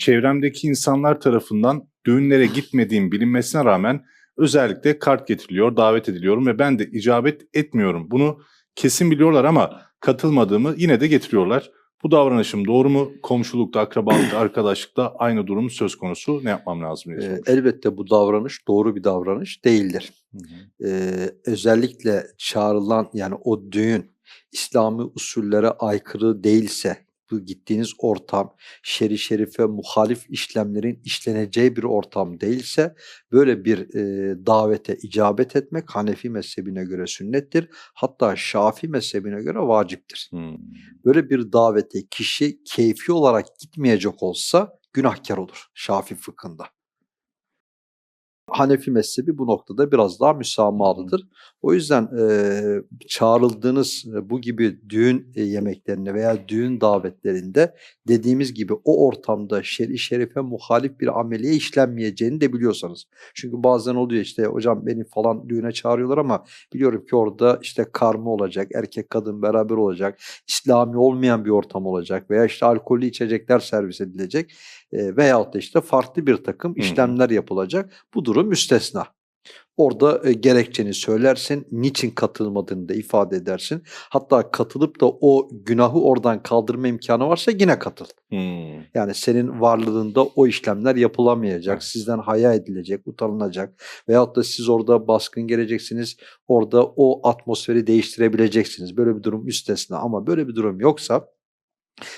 çevremdeki insanlar tarafından düğünlere gitmediğim bilinmesine rağmen özellikle kart getiriliyor, davet ediliyorum ve ben de icabet etmiyorum. Bunu kesin biliyorlar ama katılmadığımı yine de getiriyorlar. Bu davranışım doğru mu? Komşulukta, akrabalıkta, arkadaşlıkta aynı durum söz konusu. Ne yapmam lazım diye Ee, elbette bu davranış doğru bir davranış değildir. Hı hı. Ee, özellikle çağrılan yani o düğün İslami usullere aykırı değilse, gittiğiniz ortam şeri şerife muhalif işlemlerin işleneceği bir ortam değilse böyle bir e, davete icabet etmek Hanefi mezhebine göre sünnettir. Hatta Şafi mezhebine göre vaciptir. Hmm. Böyle bir davete kişi keyfi olarak gitmeyecek olsa günahkar olur Şafi fıkhında. Hanefi mezhebi bu noktada biraz daha müsamahalıdır. O yüzden eee, çağrıldığınız e, bu gibi düğün e, yemeklerine veya düğün davetlerinde dediğimiz gibi o ortamda şer'i şerife muhalif bir ameliye işlenmeyeceğini de biliyorsanız. Çünkü bazen oluyor işte hocam beni falan düğüne çağırıyorlar ama biliyorum ki orada işte karma olacak, erkek kadın beraber olacak, İslami olmayan bir ortam olacak veya işte alkollü içecekler servis edilecek e, veyahut da işte farklı bir takım işlemler yapılacak. Bu durum müstesna. Orada e, gerekçeni söylersin, niçin katılmadığını da ifade edersin. Hatta katılıp da o günahı oradan kaldırma imkanı varsa yine katıl. Hmm. Yani senin varlığında o işlemler yapılamayacak, Evet. sizden haya edilecek, utanılacak veyahut da siz orada baskın geleceksiniz, orada o atmosferi değiştirebileceksiniz. Böyle bir durum müstesna ama böyle bir durum yoksa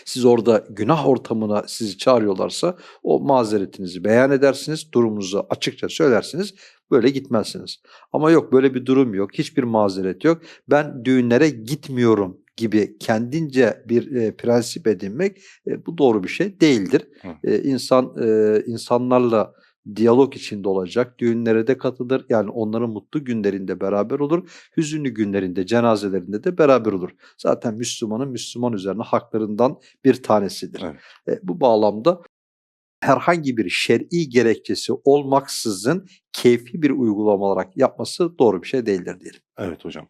siz orada günah ortamına sizi çağırıyorlarsa o mazeretinizi beyan edersiniz, durumunuzu açıkça söylersiniz, böyle gitmezsiniz. Ama yok böyle bir durum yok, hiçbir mazeret yok. Ben düğünlere gitmiyorum gibi kendince bir e, prensip edinmek e, bu doğru bir şey değildir. E, insan e, insanlarla diyalog içinde olacak, düğünlere de katılır. Yani onların mutlu günlerinde beraber olur, hüzünlü günlerinde, cenazelerinde de beraber olur. Zaten Müslümanın Müslüman üzerine haklarından bir tanesidir. Evet. E, bu bağlamda herhangi bir şer'i gerekçesi olmaksızın keyfi bir uygulama olarak yapması doğru bir şey değildir diyelim. Evet hocam.